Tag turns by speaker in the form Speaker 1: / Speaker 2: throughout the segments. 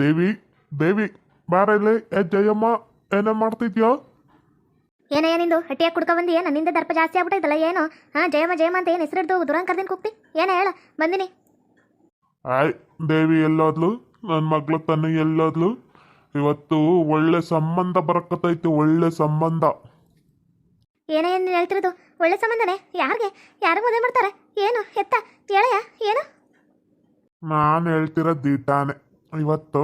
Speaker 1: ದೇವಿ ದೇವಿ ಬಾರ ಇಲ್ಲಿ ಏ ಜಯಮ್ಮ ಏನೇ ಮಾಡ್ತಿದ್ಯೋ?
Speaker 2: ಏನೇ ನಿಂದು ಹಟ್ಟಿಯಾಗಿ ಕುಡ್ಕ ಬಂದಿ? ಏನು ನಿಂದ ದರ್ಪ ಜಾಸ್ತಿ ಆಗ್ಬಿಟ್ಟೈತಲ್ಲ ಏನು? ಹಾಂ ಜಯಮ್ಮ ಜಯಮ್ಮ ಅಂತ ಏನು ಹೆಸರಿಡ್ದು? ದುರಂಗ್ ಕರ್ದಿನ ಕೂಗ್ತಿ? ಏನ ಹೇಳ ಬಂದಿನಿ.
Speaker 1: ಆಯ್ ದೇವಿ ಎಲ್ಲೋದ್ಲು? ನನ್ನ ಮಗಳು ತನ್ನ ಎಲ್ಲೋದ್ಲು? ಇವತ್ತು ಒಳ್ಳೆ ಸಂಬಂಧ ಬರಕತ್ತೈತಿ ಒಳ್ಳೆ ಸಂಬಂಧ.
Speaker 2: ಏನೇ ನೀನು ಹೇಳ್ತಿರೋದು? ಒಳ್ಳೆ ಸಂಬಂಧನೇ? ಯಾರಿಗೆ? ಯಾರು ಮದುವೆ ಮಾಡ್ತಾರೆ? ಏನು ಎತ್ತ? ಹೇಳಯ್ಯ ಏನು?
Speaker 1: ನಾನು ಹೇಳ್ತಿರೋ ದೀಟಾನೆ. ಇವತ್ತು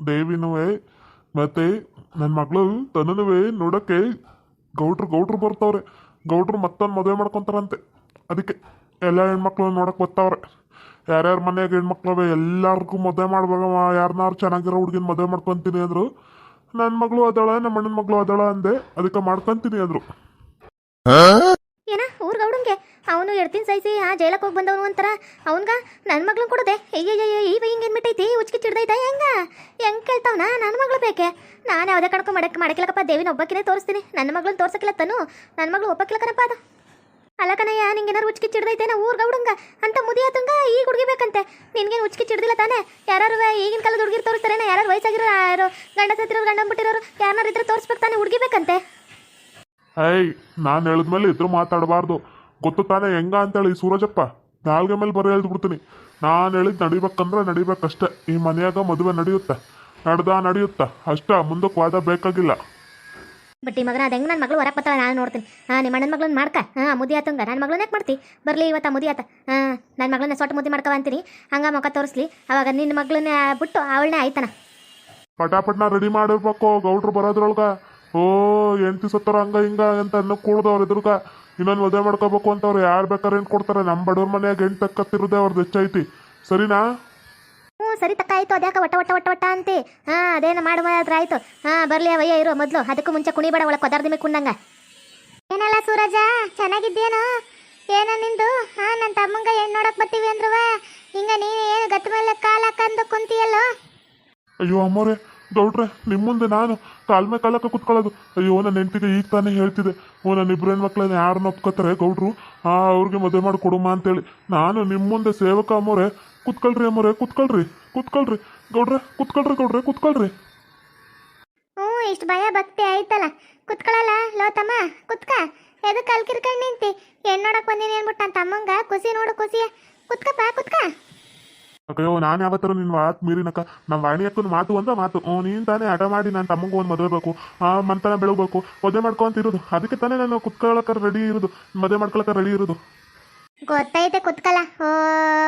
Speaker 1: ದೇವಿನೂ ಮತ್ತೆ ನನ್ನ ಮಗಳು ತನ್ನನುವೆ ನೋಡೋಕ್ಕೆ ಗೌಡ್ರು ಗೌಡ್ರು ಬರ್ತವ್ರೆ. ಗೌಡ್ರು ಮತ್ತೊಂದು ಮದುವೆ ಮಾಡ್ಕೊತಾರಂತೆ. ಅದಕ್ಕೆ ಎಲ್ಲ ಹೆಣ್ಮಕ್ಳು ನೋಡಕ್ಕೆ ಬರ್ತಾವ್ರೆ ಯಾರ್ಯಾರ ಮನೆಯಾಗ ಹೆಣ್ಮಕ್ಳವೆ, ಎಲ್ಲರಿಗೂ ಮದುವೆ ಮಾಡ್ಬೇಕವ ಯಾರನ್ನಾರು ಚೆನ್ನಾಗಿರೋ ಹುಡುಗಿನ ಮದುವೆ ಮಾಡ್ಕೊತೀನಿ ಅಂದರು ನನ್ನ ಮಗಳು ಅದಳ ನಮ್ಮ ಅಣ್ಣನ ಮಗಳು ಅದಳ ಅಂದೆ, ಅದಕ್ಕೆ ಮಾಡ್ಕೊತೀನಿ ಅಂದರು.
Speaker 2: ಅವನು ಎಡ್ತೀನಿ ಸೈಸಿ ಆ ಜೈಲಕ್ಕೆ ಹೋಗಿ ಬಂದವನು ಅಂತಾರ? ಅವನ್ಗ ನನ್ನ ಮಗಳು ಕೊಡದೆ. ಅಯ್ಯಯ್ಯ ಈ ಬೈ ಹಿಂಗೇನು ಬಿಟ್ಟೈತಿ ಉಚ್ಕಿ ಚಿಡ್ದೈತ ಹೆಂಗ? ಹೆಂಗ್ ಕೇಳ್ತಾವನ? ನನ್ನ ಮಗಳು ಬೇಕೆ? ನಾನು ಯಾವುದೇ ಕಣಕ್ಕೂ ಮಾಡಕ್ಕೆ ಮಾಡಕ್ಕಿಲ್ಲಕ್ಕಪ್ಪ ದೇವಿನ ಒಬ್ಬಕ್ಕಿನೇ ತೋರಿಸ್ತೀನಿ. ನನ್ನ ಮಗಳನ್ನ ತೋರ್ಸಕ್ಕಿಲ್ಲ ತಾನು. ನನ್ನ ಮಗಳು ಒಪ್ಪಕ್ಕಿಲ್ಲಕನಪ್ಪ ಅದು. ಅಲ್ಲ ಕಣಯ್ಯ ನಿಂಗೆ ಏನಾರು ಉಚ್ಕಿ ನಾ ಊರ್ಗ ಹುಡುಂಗ ಅಂತ ಮುದಿಯಾತಂಗ ಈಗ ಹುಡುಗಿ ಬೇಕಂತೆ. ನಿನ್ಗೇನು ಉಚ್ಕಿ ಚಿಡ್ದಿಲ್ಲ ತಾನೇ? ಯಾರು ಈಗಿನ ಕಾಲದ ಹುಡುಗಿರು ತೋರಿಸ್ತಾರೇನ ಯಾರು ವಯಸ್ಸಾಗಿರೋ ಯಾರು ಗಂಡ ಸತ್ತಿರೋ ಗಂಡ ಬಿಟ್ಟಿರೋರು ಯಾರನ್ನಾರು ಇದ್ರೆ ತೋರಿಸ್ಬೇಕು ತಾನೇ ಹುಡುಗಿ ಬೇಕಂತೆ?
Speaker 1: ಐ ನಾನು ಹೇಳಿದ್ಮೇಲೆ ಇದ್ರು ಮಾತಾಡಬಾರ್ದು. ಗೊತ್ತು ತಾನೇ ಹೆಂಗ ಅಂತೇಳಿ ಸೂರಜಪ್ಪ. ನಾಲ್ಗೆ ಮೇಲೆ ಬರೋ ಹೇಳ್ದು ಬಿಡ್ತೀನಿ. ನಾನು ಹೇಳಿದ್ ನಡಿಬೇಕಂದ್ರೆ ನಡಿಬೇಕಷ್ಟೇ. ಈ ಮನೆಯಾಗ ಮದುವೆ ನಡೆಯುತ್ತೆ? ನಡ್ದ ನಡೆಯುತ್ತ? ಅಷ್ಟ ಮುಂದಕ್ಕೆ ವಾದ ಬೇಕಾಗಿಲ್ಲ.
Speaker 2: ಬಟ್ ಈ ಮಗನ ಅದು ಹೆಂಗೆ ನನ್ನ ಮಗಳು ಹೊರಗೆ ಬರ್ತಾಳೆ ನಾನು ನೋಡ್ತೀನಿ. ಹಾಂ ನಿಮ್ಮ ಅಣ್ಣನ ಮಗಳನ್ನ ಮಾಡ್ಕ. ಹಾಂ ಮುದಿ ಆತಂಗ ನನ್ನ ಮಗಳನ್ನ ಯಾಕೆ ಮಾಡ್ತಿ? ಬರಲಿ ಇವತ್ತ ಮುದಿ ಆತ. ಹಾಂ ನನ್ನ ಮಗಳನ್ನ ಸೊಟ್ಟ ಮುದಿ ಮಾಡ್ಕವ ಅಂತೀನಿ. ಹಂಗ ಮುಖ ತೋರಿಸ್ಲಿ. ಅವಾಗ ನಿನ್ನ ಮಗಳನ್ನ ಬಿಟ್ಟು ಅವಳನ್ನೇ ಆಯ್ತಾನ.
Speaker 1: ಪಟಾಪಟ್ನ ರೆಡಿ ಮಾಡಿರ್ಬೇಕು ಗೌಡ್ರು ಬರೋದ್ರೊಳಗ. ಓ ಎಂಟಿ ಸತ್ತರ ಹಂಗ ಹಿಂಗ ಅಂತ ಅನ್ನೋ ಕೂಡ್ದವ್ರು ಎದುರ್ಗ. ಇನ್ನೊಂದು ಮದುವೆ ಮಾಡ್ಕೋಬೇಕು ಅಂತವ್ರು ಯಾರು ಬೇಕಾದ್ರೆ ಏನು ಕೊಡ್ತಾರೆ? ನಮ್ಮ ಬಡವ್ರ ಮನೆಯಾಗ ಹೆಣ್ಣು ತಕ್ಕತ್ತಿರೋದೇ ಅವ್ರದ್ದು ಹೆಚ್ಚೈತಿ ಸರಿನಾ?
Speaker 2: ಹ್ಞೂ ಸರಿ ತಕ್ಕ ಆಯಿತು. ಅದ್ಯಾಕ ಒಟ್ಟ ಒಟ್ಟ ಒಟ್ಟ ಒಟ್ಟ ಅಂತಿ? ಹಾಂ ಅದೇನು ಮಾಡುವಾದ್ರೆ ಆಯ್ತು. ಹಾಂ ಬರಲಿ ಅವಯ್ಯ ಇರೋ ಮೊದಲು. ಅದಕ್ಕೂ ಮುಂಚೆ ಕುಣಿಬೇಡ ಒಳಗೆ ಕೊದಾರ್ದಿ ಮೇಲೆ ಕುಂಡಂಗ ಏನಲ್ಲ ಸೂರಜ ಚೆನ್ನಾಗಿದ್ದೇನು ಏನ ನಿಂದು? ಹಾಂ ನನ್ನ ತಮ್ಮಂಗ ಹೆಣ್ಣು ನೋಡಕ್ಕೆ ಬರ್ತೀವಿ ಅಂದ್ರುವ. ಹಿಂಗ ನೀನು ಏನು ಗತ್ತ ಮೇಲೆ ಕಾಲ ಹಾಕಂದು ಕುಂತಿಯಲ್ಲೋ?
Speaker 1: ಅಯ್ಯೋ ಅಮ್ಮೋರೆ ಗೌಡ್ರೆ ನಿಮ್ಮ ಮುಂದೆ ನಾನು ಕಾಲ್ಮೆ ಕಾಲಕ್ಕೆ ಕುತ್ಕೊಳ್ಳೋದು. ಅಯ್ಯೋ ನನ್ನ ಹೆಂಡತಿಗೆ ಈಗ ತಾನೇ ಹೇಳ್ತಿದ್ದೆ. ಓ ನನ್ನ ಇಬ್ಬರು ಹೆಣ್ಮಕ್ಳನ್ನ ಯಾರನ್ನ ಒಪ್ಕೋತಾರೆ, ಗೌಡ್ರು? ಆ, ಅವ್ರಿಗೆ ಮದುವೆ ಮಾಡಿ ಕೊಡುಮ ಅಂತೇಳಿ. ನಾನು ನಿಮ್ಮ ಮುಂದೆ ಸೇವಕ ಅಮ್ಮೋರೆ, ಕುತ್ಕೊಳ್ರಿ ಅಮ್ಮೋರೆ, ಕುತ್ಕೊಳ್ರಿ ಕುತ್ಕೊಳ್ರಿ. ಗೌಡ್ರೆ ಕುತ್ಕೊಳ್ರಿ ಗೌಡ್ರೆ, ಕುತ್ಕೊಳ್ರಿ.
Speaker 2: ಹ್ಞೂ, ಇಷ್ಟು ಭಯ, ಭಕ್ತಿ ಆಯ್ತಲ್ಲ. ಕುತ್ಕೊಳ್ಳಲ್ಲ ಲೋತಮ್ಮ, ಕುತ್ಕ. ಎದಕ್ಕೆ ಕಲ್ಕಿರ್ಕೊಂಡು ನಿಂತಿ? ಹೆಣ್ಣು ನೋಡಕ್ ಬಂದೀನಿ ಅಂದ್ಬಿಟ್ಟು ನನ್ನ ತಮ್ಮಂಗ, ಖುಷಿ ನೋಡು ಖುಷಿ ಕುತ್ಕಪ್ಪ, ಕುತ್ಕ.
Speaker 1: ಅಯ್ಯೋ ನಾನು ಯಾವತ್ತಾರು ನಿನ್ನ ಮಾತು ಮೀರಿನಕ್ಕ. ನಮ್ಮ ವಾಣಿ ಅಕ್ಕನ ಮಾತು ಅಂದ್ರೆ ಮಾತು. ನೀನು ತಾನೇ ಹಠ ಮಾಡಿ ನನ್ನ ತಮ್ಮಂಗೆ ಒಂದು ಮದುವೆ ಬೇಕು. ಆ ಮಂತನ ಬೆಳಗಬೇಕು. ಮದುವೆ ಮಾಡ್ಕೊಂತ ಇರೋದು. ಅದಕ್ಕೆ ತಾನೇ ನಾನು ಕುತ್ಕೊಳ್ಳೋಕೆ ರೆಡಿ ಇರೋದು. ಮದುವೆ ಮಾಡ್ಕೊಳಕ್ಕೆ ರೆಡಿ ಇರೋದು.
Speaker 2: ಗೊತ್ತೈತೆ ಕುತ್ಕಲ್ಲ ಓ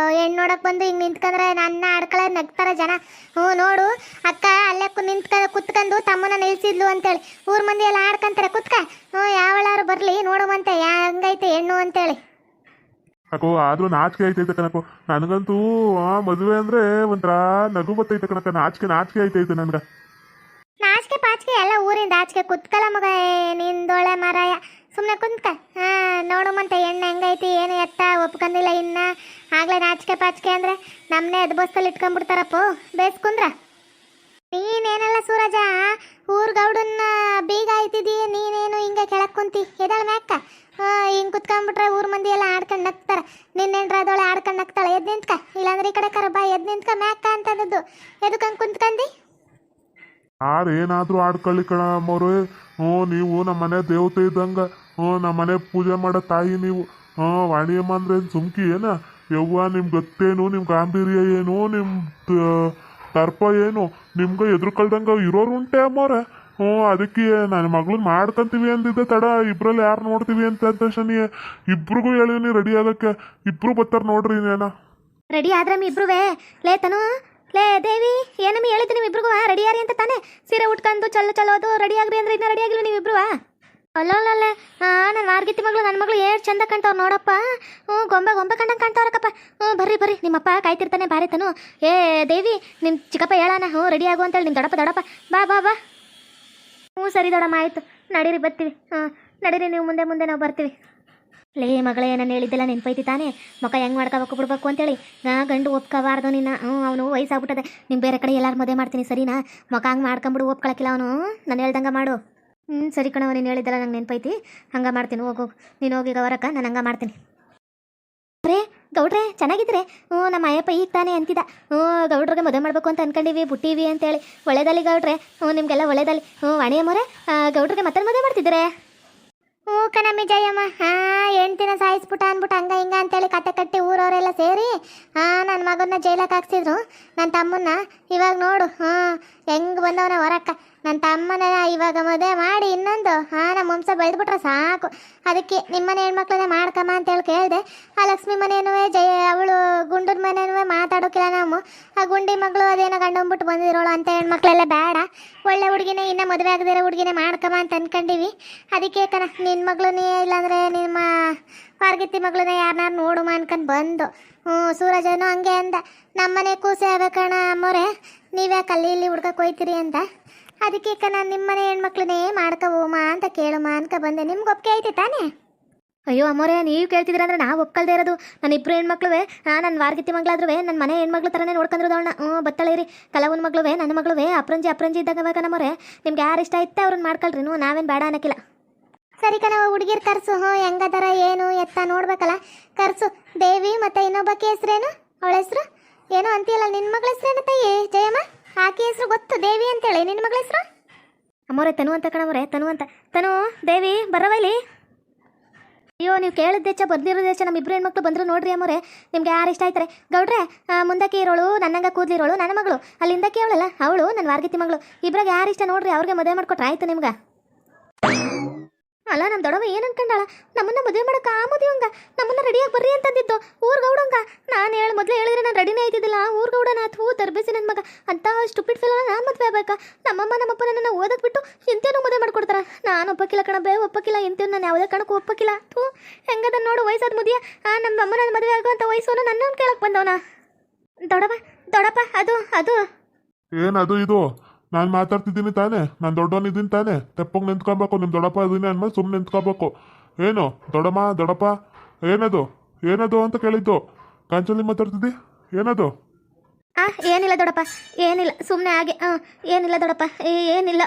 Speaker 2: ಹೆಣ್ಣು ನೋಡಕ್ ಬಂದು ಹಿಂಗೆ ನಿಂತ್ಕೊಂಡ್ರೆ ನನ್ನ ಅಡ್ಕಳ ನಗ್ತಾರ ಜನ. ಹ್ಞೂ, ನೋಡು. ಅಕ್ಕ ಅಲ್ಲೇ ನಿಂತ್ಕ ಕುತ್ಕೊಂಡು ತಮ್ಮನ ನಿಲ್ಸಿದ್ಲು ಅಂತೇಳಿ. ಊರ್ ಮಂದಿ ಎಲ್ಲ ಆಡ್ಕಂತಾರೆ. ಕುತ್ಕ. ಹ್ಞೂ, ಯಾವಳಾರು ಬರಲಿ, ನೋಡುವಂತೆ. ಹಂಗೈತೆ ಹೆಣ್ಣು ಅಂತೇಳಿ.
Speaker 1: ಅಕೋ ಆದ್ರೂ ನಾಚಿಕೆ ಐತೈತೆ ಕಣಕೋ. ನನಗಂತೂ ಮದುವೆ ಅಂದ್ರೆ ಒಂಥರ ನಗು ಬತ್ತೈತೆ ಕಣಕ. ನಾಚಿಕೆ ನಾಚಿಕೆ ಐತೈತೆ ನನ್ಗ.
Speaker 2: ನಾಚಿಕೆ, ಪಾಚಿಕೆ, ಎಲ್ಲ ಊರಿಂದ ಆಚಿಕೆ. ಕುತ್ಕಲ ಮಗ ನಿಂದೊಳೆ ಮರಾಯ. ಸುಮ್ಮನೆ ಕುಂತ್ಕ. ಹಾ ನೋಡುಮಂತೆ ಎಣ್ಣೆ ಹೆಂಗೈತಿ, ಏನು ಎತ್ತ, ಒಪ್ಕೊಂಡಿಲ್ಲ ಇನ್ನ. ಆಗ್ಲೇ ನಾಚಿಕೆ, ಪಾಚಿಕೆ ಅಂದ್ರೆ ನಮ್ಮನೆ ಅದು ಬಸ್ಸಲ್ಲಿ ಇಟ್ಕೊಂಡ್ಬಿಡ್ತಾರಪ್ಪ. ಬೇಸ್ಕುಂದ್ರ ನೀನೇನಲ್ಲ ಸೂರಜ? ಊರ್ ಗೌಡನ್ನ ಬೀಗ ಆಯ್ತಿದಿ ನೀನೇನು ಹಿಂಗ ಕೆಳಕ್ ಕುಂತಿ? ಎದಳ ಮ್ಯಾಕ? ಹಿಂಗ್ ಕುತ್ಕೊಂಡ್ಬಿಟ್ರೆ ಊರ್ ಮಂದಿ ಎಲ್ಲ ಆಡ್ಕೊಂಡ್ ನಗ್ತಾರ. ನಿನ್ನೆಂಡ್ರ ಅದೊಳ ಆಡ್ಕೊಂಡ್ ನಗ್ತಾಳೆ, ಎದ್ ನಿಂತ್ಕ? ಇಲ್ಲಾಂದ್ರೆ ಈ ಕಡೆ ಕರ ಬಾ, ಎದ್ ನಿಂತ್ಕ ಮ್ಯಾಕ ಅಂತದದ್ದು ಎದಕ್ಕಂಗ್ ಕುಂತ್ಕಂದಿ?
Speaker 1: ಯಾರು ಏನಾದ್ರೂ ಆಡ್ಕೊಳ್ಳಿ ಕಣ ಅಮ್ಮವ್ರು. ಹ್ಞೂ, ನೀವು ನಮ್ಮ ದೇವತೆ ಇದ್ದಂಗ, ಹ್ಞೂ ನಮ್ಮ ಮನೆ ಪೂಜೆ ಮಾಡೋ ತಾಯಿ ನೀವು. ಹ್ಞೂ, ವಾಣಿಯಮ್ಮ ಅಂದ್ರೆ ಏನು ಸುಮ್ಕಿ, ಏನ? ಯವ್ವ, ನಿಮ್ ಗೊತ್ತೇನು, ನಿಮ್ ಗಾಂಭೀರ್ಯ ಏನು, ನಿಮ್ ತರ್ಪ ಏನು? ನಿಮ್ಗೆ ಎದುರುಕೊಳ್ದಂಗ ಇರೋರು ಉಂಟೆ ಅಮ್ಮೋರೆ ಹ್ಞೂ, ಅದಕ್ಕೆ ನನ್ನ ಮಗಳನ್ನ ಮಾಡ್ಕೊಂತೀವಿ ಅಂದಿದ್ದೆ ತಡ. ಇಬ್ರಲ್ಲಿ ಯಾರು ನೋಡ್ತೀವಿ ಅಂತ ಅಂದ ತಕ್ಷಣ ನೀ ಇಬ್ರಿಗೂ ಹೇಳಿನಿ ರೆಡಿ ಆಗಕ್ಕೆ ಇಬ್ರು ಬರ್ತಾರೆ ನೋಡ್ರಿ ಇನ್ನೇನ.
Speaker 2: ರೆಡಿ ಆದ್ರಮ್ಮ ಇಬ್ರುವೇ? ಲೇ ತನು. ಲೇ ದೇವಿ, ಏನಮ್ಮ ಹೇಳಿದ್ದು ನೀವು ಇಬ್ರಿಗೂ ರೆಡಿ ಆರಿ ಅಂತ ತಾನೇ? ಸೀರೆ ಉಟ್ಕೊಂಡು ಚಲೋ ಚಲೋದು ರೆಡಿ ಆಗ್ರಿ ಅಂದ್ರೆ ಇನ್ನೂ ರೆಡಿ ಆಗಿಲ್ಲ ನೀವು ಇಬ್ರು ಅಲ್ಲಲ್ಲ ಹಾಂ ನನ್ನ ಮಾರ್ಗಿತಿ ಮಗಳು, ನನ್ನ ಮಗಳು ಏಳು ಚಂದ ಕಾಣ್ತಾವ್ ನೋಡಪ್ಪ. ಹ್ಞೂ, ಗೊಂಬೆ ಗೊಂಬೆ ಕಂಡಂಗೆ ಕಾಣ್ತಾವ್ರಕ್ಕಪ್ಪ ಹ್ಞೂ, ಬರ್ರಿ ಬರ್ರಿ. ನಿಮ್ಮಪ್ಪ ಕಾಯ್ತಿರ್ತಾನೆ ಬಾರಿ ತನು ಏ, ದೇವಿ ನಿಮ್ಮ ಚಿಕ್ಕಪ್ಪ ಹೇಳಣ ಹ್ಞೂ ರೆಡಿ ಆಗು ಅಂತೇಳಿ ನಿಮ್ಮ ದೊಡಪ್ಪ ದೊಡಪ್ಪ ಬಾ ಬಾ ಬಾ. ಹ್ಞೂ, ಸರಿ ದೊಡಮ್ಮ ಆಯಿತು. ನಡೀರಿ, ಬರ್ತೀವಿ. ಹಾಂ ನಡೀರಿ, ನೀವು ಮುಂದೆ ಮುಂದೆ ನಾವು ಬರ್ತೀವಿ. ಲೇ, ಮಗಳೇ, ನಾನು ಹೇಳಿದ್ದೆಲ್ಲ ನೆನ್ಪೈತಿ ತಾನೆ. ಮಕ್ಕ ಹೆಂಗೆ ಮಾಡ್ಕೋಬೇಕು ಬಿಡ್ಬೇಕು ಅಂತೇಳಿ. ನಾ ಗಂಡು ಒಪ್ಕೋಬಾರ್ದು ನಿನ್ನ. ಹ್ಞೂ, ಅವನು ವಯಸ್ಸಾಗ್ಬಿಟ್ಟದೆ. ನಿಮ್ಮ ಬೇರೆ ಕಡೆ ಎಲ್ಲರೂ ಮದುವೆ ಮಾಡ್ತೀನಿ, ಸರಿನಾ? ಮಕ್ಕ ಹಂಗೆ ಮಾಡ್ಕೊಂಬಿಡು ಒಪ್ಕೊಳಕ್ಕಿಲ್ಲ ಅವನು. ನಾನು ಹೇಳ್ದಂಗೆ ಮಾಡು. ಹ್ಞೂ ಸರಿ ಕಣವ ನೀನು ಹೇಳಿದ್ದಲ್ಲ ನಂಗೆ ನೆನಪೈತಿ. ಹಂಗೆ ಮಾಡ್ತೀನಿ, ಹೋಗು ನೀನು ಹೋಗಿ ಗೌರಕ್ಕ ನಾನು ಹಂಗೆ ಮಾಡ್ತೀನಿ. ಅರೇ ಗೌಡ್ರೆ, ಚೆನ್ನಾಗಿದ್ರೆ? ಹ್ಞೂ ನಮ್ಮ ಅಯ್ಯಪ್ಪ ಈಗ ತಾನೇ ಅಂತಿದ್ದ ಹ್ಞೂ ಗೌಡ್ರಿಗೆ ಮದುವೆ ಮಾಡಬೇಕು ಅಂತ ಅನ್ಕೊಂಡಿವಿ, ಬುಟ್ಟಿವಿ ಅಂತೇಳಿ. ಒಳ್ಳೇದಲ್ಲಿ ಗೌಡ್ರೆ. ಹ್ಞೂ ನಿಮಗೆಲ್ಲ ಒಳ್ಳೇದಲ್ಲಿ ಹ್ಞೂ ವಾಣಿಯಮ್ಮವ್ರೆ ಗೌಡ್ರಿಗೆ ಮತ್ತೆ ಮದುವೆ ಮಾಡ್ತಿದ್ರೆ ಹ್ಞೂ ಕಣಮ್ಮಿ ಜಯಮ್ಮ. ಹಾಂ ಹೆಣ್ತಿನ ಸಾಯಿಸ್ಬಿಟ್ಟ ಅಂದ್ಬಿಟ್ಟು ಹಂಗೆ ಹಿಂಗೆ ಅಂತೇಳಿ ಕತೆ ಕಟ್ಟಿ ಊರವರೆಲ್ಲ ಸೇರಿ, ಹಾಂ ನನ್ನ ಮಗನ್ನ ಜೈಲಕ್ಕೆ ಹಾಕ್ಸಿದ್ರು. ನನ್ನ ತಮ್ಮನ್ನ, ಇವಾಗ ನೋಡು. ಹಾಂ ಹೆಂಗೆ ಬಂದವನ ಹೊರಕ್ಕ. ನನ್ನ ತಮ್ಮನ ಇವಾಗ ಮದುವೆ ಮಾಡಿ ಇನ್ನೊಂದು, ಹಾಂ ನಮ್ಮ ವಂಶ ಬೆಳೆದ್ಬಿಟ್ರೆ ಸಾಕು. ಅದಕ್ಕೆ ನಿಮ್ಮನೆ ಹೆಣ್ಮಕ್ಳನ್ನ ಮಾಡ್ಕಮ್ಮ ಅಂತ ಹೇಳಿ ಕೇಳಿದೆ. ಆ ಲಕ್ಷ್ಮಿ ಮನೆಯೂ ಜಯ ಅವಳು ಗುಂಡನ ಮನೆಯೂ ಮಾತಾಡೋಕಿಲ್ಲ ನಾವು. ಆ ಗುಂಡಿ ಮಗಳು ಅದೇನೋ ಗಂಡಂಬಿಟ್ಟು ಬಂದಿರೋಳು ಅಂತ ಹೆಣ್ಮಕ್ಳೆಲ್ಲ ಬೇಡ. ಒಳ್ಳೆ ಹುಡುಗಿನೇ, ಇನ್ನ ಮದುವೆ ಆಗದಿರೋ ಹುಡುಗಿನೇ ಮಾಡ್ಕಮ್ಮ ಅಂತ ಅನ್ಕೊಂಡಿವಿ. ಅದಕ್ಕೆ ಕಣ ನಿನ್ನ ಮಗಳನ್ನೇ ಇಲ್ಲಾಂದ್ರೆ ನಿಮ್ಮ ಪಾರ್ಗಿತ್ತಿ ಮಗಳನ್ನ ಯಾರನ್ನಾರು ನೋಡುಮ ಅನ್ಕೊಂಡು ಬಂದು. ಹ್ಞೂ, ಸೂರಜನು ಹಂಗೆ ಅಂದ. ನಮ್ಮನೆ ಕೂಸೆ ಕಣ ಅಮ್ಮೋರೆ, ನೀವ್ಯಾಕೆ ಅಲ್ಲಿ ಇಲ್ಲಿ ಹುಡ್ಕಕ್ಕೆ ಹೋಯ್ತೀರಿ ಅಂತ. ಅದಕ್ಕೆ ಕಣ ನಿಮ್ಮನೆ ಹೆಣ್ಮಕ್ಳನ್ನೇ ಮಾಡ್ಕೋಬೋಮ ಅಂತ ಕೇಳುಮ ಅನ್ಕ ಬಂದೆ. ನಿಮ್ಗೆ ಒಪ್ಪಿಗೆ ಐತಿ ತಾನೇ? ಅಯ್ಯೋ ಅಮ್ಮೋರೆ ನೀವು ಕೇಳ್ತಿದ್ರೆ ಅಂದ್ರೆ ನಾವು ಒಪ್ಕಲ್ದೇ ಇರೋದು. ನನ್ನ ಇಬ್ಬರು ಹೆಣ್ಮಕ್ಳುವೆ ನನ್ನ ವಾರ್ಗಿತ್ತಿ ಮಗಳಾದ್ರೂ ನನ್ನ ಮನೆ ಹೆಣ್ಮಕ್ಳು ಥರನೇ ನೋಡ್ಕೊಂಡಿರೋದು ಹ್ಞೂ ಬತ್ತಳೆ ರೀ ಕಲವನ ಮಗಳುವೆ ನನ್ನ ಮಗಳುವೆ ಅಪ್ರಂಜಿ ಅಪ್ರಂಜಿ ಇದ್ದಾಗ ಅವಾಗ ನಮ್ಮೋರೆ. ನಿಮ್ಗೆ ಯಾರು ಇಷ್ಟ ಇತ್ತೆ ಅವ್ರನ್ನ ಮಾಡ್ಕೊಳ್ರಿ. ನೀವು ನಾವೇನು ಬೇಡ ಅನ್ನಕ್ಕಿಲ್ಲ ಸರಿ ಕಣ ಹುಡುಗಿರ್ ಕರ್ಸು. ಹ್ಞೂ ಹೆಂಗದರ ಏನು ಎತ್ತ ನೋಡ್ಬೇಕಲ್ಲ. ಕರ್ಸು. ದೇವಿ ಮತ್ತೆ ಇನ್ನೊಬ್ಬಕ್ಕೆ ಹೆಸ್ರೇನು ಅವಳ ಹೆಸ್ರು? ಏನೋ ಅಂತೀಯಲ್ಲ ನಿನ್ನ ಮಗಳ ಹೆಸ್ರೇನು ತಾಯಿ ಜಯಮ್ಮ? ಹೆಸ್ರು ಗೊತ್ತು? ದೇವಿ ಅಂತೇಳಿ. ನಿನ್ನ ಮಗಳ ಹೆಸರು? ಅಮ್ಮೋರೆ ತನು ಅಂತ ಕಣವ್ರೆ, ತನು ಅಂತ. ತನು, ದೇವಿ ಬರವೈಲಿ ಅಯ್ಯೋ, ನೀವು ಕೇಳಿದ್ದೆಚ್ಚ ದೇಶ ನಮ್ಮ ಇಬ್ಬರು ಹೆಣ್ಮಕ್ಳು ಬಂದರು ನೋಡ್ರಿ ಅಮ್ಮೋರೆ ನಿಮ್ಗೆ ಯಾರು ಇಷ್ಟ ಆಯ್ತಾರೆ? ಗೌಡ್ರೆ ಮುಂದಕ್ಕೆ ಇರೋಳು, ನನ್ನಂಗ ಕೂದಲಿರೋಳು, ನನ್ನ ಮಗಳು. ಅಲ್ಲಿಂದ ಅವಳಲ್ಲ ಅವಳು ನನ್ನ ವಾರ್ಗಿತಿ ಮಗಳು. ಇಬ್ಬರಾಗ ಯಾರು ಇಷ್ಟ ನೋಡ್ರಿ, ಅವ್ರಿಗೆ ಮದುವೆ ಮಾಡ್ಕೊಟ್ರೆ ಆಯಿತು ನಿಮ್ಗೆ? ಅಲ್ಲ ನಮ್ಮ ದೊಡವ ಏನು ಅನ್ಕೊಂಡಾಳ? ನಮ್ಮನ್ನ ಮದುವೆ ಮಾಡಕ್ಕ ಆ ನಮ್ಮನ್ನ ರೆಡಿಯಾಗಿ ಬರ್ರಿ ಅಂತಂದಿದ್ದು. ಊರ್ ಗೌಡಂಗ ನಾನು ಹೇಳಿ, ಮೊದಲೇ ಹೇಳಿದ್ರೆ ನಾನು ರೆಡಿನೇ ಆಯ್ತಿದ್ದಿಲ್ಲ. ಊರ್ ಗೌಡನ ಥೂ ತರ್ಬೇಸಿ ನನ್ನ ಮಗ. ಅಂತ ಸ್ಟುಪಿಡ್ ಫೆಲ್ಲ ನಾನು ಮದುವೆ ಆಗ್ಬೇಕಾ? ನಮ್ಮಮ್ಮ, ನಮ್ಮಪ್ಪ ನನ್ನ ಓದಕ್ಕೆ ಬಿಟ್ಟು ಇಂತೇನು ಮದುವೆ ಮಾಡ್ಕೊಡ್ತಾರ. ನಾನು ಒಪ್ಪಕ್ಕಿಲ್ಲ ಕಣ ಬೇ ಒಪ್ಪಕ್ಕಿಲ್ಲ. ಇಂತೇನು ನಾನು ಯಾವುದೇ ಕಣಕ್ಕೂ ಒಪ್ಪಕ್ಕಿಲ್ಲ. ಥೂ, ಹೆಂಗದ ನೋಡು ವಯಸ್ಸಾದ ಮುದಿಯ. ಆ ನಮ್ಮ ಅಮ್ಮ ನನ್ನ ಮದುವೆ ಆಗುವಂಥ ವಯಸ್ಸು ನನ್ನನ್ನು ಕೇಳಕ್ಕೆ ಬಂದವನ? ದೊಡಪ್ಪ ದೊಡಪ್ಪ, ಅದು ಅದು.
Speaker 1: ಏನದು ಇದು? ನಾನು ಮಾತಾಡ್ತಿದ್ದೀನಿ ತಾನೇ. ನಾನು ದೊಡ್ಡವನಿದ್ದೀನಿ ತಾನೇ. ತೆಪ್ಪಗೆ ನಿಂತ್ಕೊಬೇಕು ನಿಮ್ಮ ದೊಡ್ಡಪ್ಪ ಇದೀನಿ ಅಂದ್ಮೇಲೆ ಸುಮ್ಮನೆ ನಿಂತ್ಕೊಬೇಕು. ಏನು? ದೊಡ್ಡಮ್ಮ, ದೊಡ್ಡಪ್ಪ, ಏನದು? ಏನದು ಅಂತ ಕೇಳಿದ್ದು. ಕಾಂಚಲಿ ಮಾತಾಡ್ತಿದ್ದಿ? ಏನದು?
Speaker 2: ಆ, ಏನಿಲ್ಲ ದೊಡಪ್ಪ ಏನಿಲ್ಲ ಸುಮ್ಮನೆ ಹಾಗೆ. ಏನಿಲ್ಲ ದೊಡಪ್ಪ ಏನಿಲ್ಲ.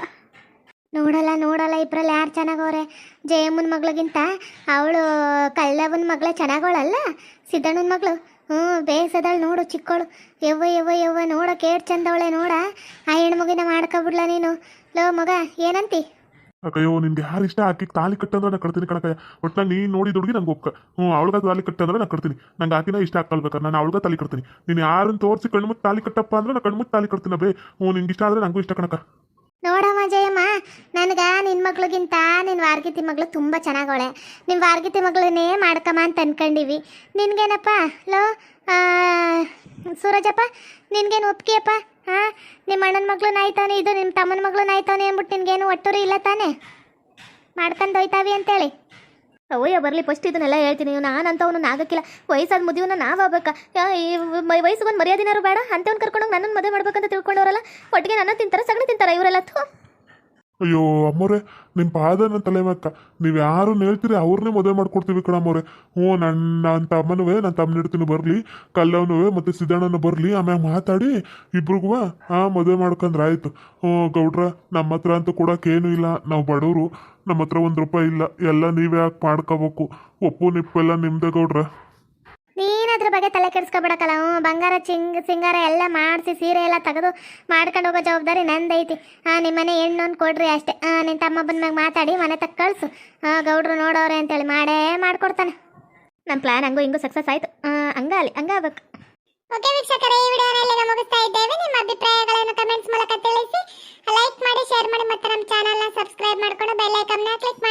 Speaker 2: ನೋಡಲ್ಲ ನೋಡಲ್ಲ ಇಬ್ಬರಲ್ಲಿ ಯಾರು ಚೆನ್ನಾಗವ್ರೆ? ಜಯಮ್ಮನ ಮಗಳಿಗಿಂತ ಅವಳು ಕಳ್ಳವನ ಮಗಳ ಚೆನ್ನಾಗವಳಲ್ಲ? ಸಿದ್ದಣ್ಣನ ಮಗಳು? ಹ್ಞೂ, ಬೇಸದಳು ನೋಡು ಚಿಕ್ಕವಳು ಯವ್ವ ಯವ್ವ ಯವ್ವ, ನೋಡ ಕೇಟ್ ಚಂದವಳೆ, ನೋಡ. ಆ ಹೆಣ್ಮಗಿನ ಮಾಡ್ಕೊಬಿಡ್ಲ ನೀನು. ಲೋ, ಮಗ, ಏನಂತಿ?
Speaker 1: ಅಕ್ಕಯ್ಯೋ, ನಿನ್ಗೆ ಯಾರು ಇಷ್ಟ? ಆಕಿಗೆ ತಾಲಿ ಕಟ್ಟಂದ್ರೆ ನಾನು ಕಟ್ತೀನಿ ಕಣಕಯ್ಯ ಒಟ್ನಾಗ ನೀನು ನೋಡಿ ಹುಡುಗಿ ನಂಗೆ ಒಪ್ಕ. ಹ್ಞೂ, ಅವಳಗ ತಾಲಿ ಕಟ್ಟಂದ್ರೆ ನಾನು ಕಟ್ತೀನಿ. ನಂಗೆ ಆಕಿನ ಇಷ್ಟ ಹಾಕಲ್ಬೇಕಾರೆ ನಾನು ಅವಳಗ ತಾಲಿ ಕಟ್ತೀನಿ. ನೀನು ಯಾರನ್ನ ತೋರಿಸಿ ಕಣ್ಮುಟ್ಟು ತಾಲಿ ಕಟ್ಟಪ್ಪ ಅಂದ್ರೆ ನಾನು ಕಣ್ಮುಟ್ಟು ತಾಲಿ ಕಟ್ತೀನಿ ಬೇ. ಹ್ಞೂ ನಿಂಗೆ ಇಷ್ಟ ಆದರೆ ನನಗೂ ಇಷ್ಟ ಕಣಕ
Speaker 2: ನೋಡಮ್ಮ ಜಯಮ್ಮ, ನನಗೆ ನಿನ್ನ ಮಗಳಿಗಿಂತ ನಿನ್ನ ವಾರ್ಗಿತಿ ಮಗಳು ತುಂಬ ಚೆನ್ನಾಗವಳೆ ನಿಮ್ಮ ವಾರ್ಗಿತಿ ಮಗಳನ್ನೇ ಮಾಡ್ಕಮ್ಮ ಅಂತ ಅನ್ಕೊಂಡಿವಿ. ನಿನ್ಗೇನಪ್ಪ? ಲೋ ಸೂರಜಪ್ಪ, ನಿನ್ಗೇನು ಒಪ್ಪಿಗೆಯಪ್ಪ? ಹಾಂ ನಿಮ್ಮ ಅಣ್ಣನ ಮಗಳು ನಾಯ್ತಾನೆ ಇದು ನಿಮ್ಮ ತಮ್ಮನ ಮಗಳು ನಾಯ್ತಾನೆ ಅಂದ್ಬಿಟ್ಟು ನಿನ್ಗೇನು ಒಟ್ಟೂರಿ ಇಲ್ಲ ತಾನೆ? ಮಾಡ್ಕೊಂಡು ಹೋಯ್ತಾವಿ ಅಂತೇಳಿ. ಅವಯ್ಯ ಬರಲಿ ಫಸ್ಟ್ ಇದನ್ನೆಲ್ಲ ಹೇಳ್ತೀನಿ. ನಾನು ಅಂತವನು ಆಗಕ್ಕಿಲ್ಲ. ವಯಸ್ಸಾದ ಮುದಿವನ್ನ ನಾವು ಆಗ್ಬೇಕಾ ಈ ವಯಸ್ಸು ಒಂದು ಮರ್ಯಾದಿನಾರು ಬೇಡ. ಅಂತವ್ನು ಕರ್ಕೊಂಡೋಗಿ ನನ್ನನ್ನು ಮದುವೆ ಮಾಡ್ಬೇಕಂತ ತಿಳ್ಕೊಂಡವರಲ್ಲ? ಒಟ್ಟಿಗೆ ನನ್ನ ತಿಂತಾರೆ, ಸಗಣಿ ತಿಂತಾರೆ ಇವರೆಲ್ಲ?
Speaker 1: ಅಯ್ಯೋ, ಅಮ್ಮೋರೆ ನಿಮ್ಮ ಪಾದ ನನ್ನ ತಲೆ ಮಕ್ಕ ನೀವು ಯಾರು ಹೇಳ್ತೀರಿ ಅವ್ರನ್ನೇ ಮದುವೆ ಮಾಡ್ಕೊಡ್ತೀವಿ ಕಣಮ್ಮೋರೆ ಹ್ಞೂ ನನ್ನ ನನ್ನ ತಮ್ಮನೂ ನನ್ನ ತಮ್ಮನ ಇಡ್ತೀನಿ ಬರಲಿ ಕಲ್ಲವನೂ ಮತ್ತು ಸಿದ್ದಣ್ಣನ ಬರಲಿ, ಆಮ್ಯಾಗ ಮಾತಾಡಿ, ಇಬ್ರಿಗೂ ಹಾಂ ಮದುವೆ ಮಾಡ್ಕೊಂಡ್ರೆ ಆಯಿತು. ಹ್ಞೂ, ಗೌಡ್ರ ನಮ್ಮ ಹತ್ರ ಅಂತೂ ಕೊಡೋಕ್ಕೇನು ಇಲ್ಲ. ನಾವು ಬಡವರು ನಮ್ಮ ಹತ್ರ ಒಂದು ರೂಪಾಯಿ ಇಲ್ಲ. ಎಲ್ಲ ನೀವೇ ಯಾಕೆ ಮಾಡ್ಕೋಬೇಕು. ಒಪ್ಪು, ನಿಪ್ಪೆಲ್ಲ ನಿಮ್ಮದೇ ಗೌಡ್ರ.
Speaker 2: ನೀನ್ ಅದ್ರ ಬಗ್ಗೆ ತಲೆ ಕೆಡಿಸ್ಕೊಬಿಡಕಲ್ಲ ಹ್ಞೂ ಬಂಗಾರ ಚಿಂಗ್, ಸಿಂಗಾರ ಎಲ್ಲ ಮಾಡಿಸಿ, ಸೀರೆ ಎಲ್ಲ ತೆಗೆದು ಮಾಡ್ಕೊಂಡು ಹೋಗೋ ಜವಾಬ್ದಾರಿ ನಂದೈತಿ. ಹಾಂ ನಿಮ್ಮನೆ ಹೆಣ್ಣೊಂದು ಕೊಡ್ರಿ ಅಷ್ಟೇ. ಹಾಂ ನಿನ್ನ ತಮ್ಮ ಬಂದ್ಮ್ಯಾಗ ಮಾತಾಡಿ, ಮನೆ ತಕ್ಕ ಕಳಿಸು. ಹಾಂ ಗೌಡ್ರು ನೋಡೋರೆ ಅಂತೇಳಿ ಮಾಡೇ ಮಾಡ್ಕೊಡ್ತಾನೆ. ನಮ್ಮ ಪ್ಲಾನ್ ಹಂಗೂ ಹಿಂಗೂ ಸಕ್ಸಸ್ ಆಯ್ತು. ಹಂಗ ಅಲ್ಲಿ, ಹಂಗ ಆಗ್ಬೇಕು.
Speaker 3: ಓಕೆ ವೀಕ್ಷಕರೇ, ಈ ವಿಡಿಯೋನ ಮುಗಿಸ್ತಾ ಇದ್ದೇವೆ. ನಿಮ್ಮ ಅಭಿಪ್ರಾಯಗಳನ್ನು ಕಮೆಂಟ್ಸ್ ಮೂಲಕ ತಿಳಿಸಿ. ಲೈಕ್ ಮಾಡಿ ಶೇರ್ ಮಾಡಿ, ಮತ್ತು ನಮ್ಮ ಚಾನಲ್ನ ಸಬ್ಸ್ಕ್ರೈಬ್ ಮಾಡ್ಕೊಂಡು ಬೆಲ್ ಐಕನ್ನ ಕ್ಲಿಕ್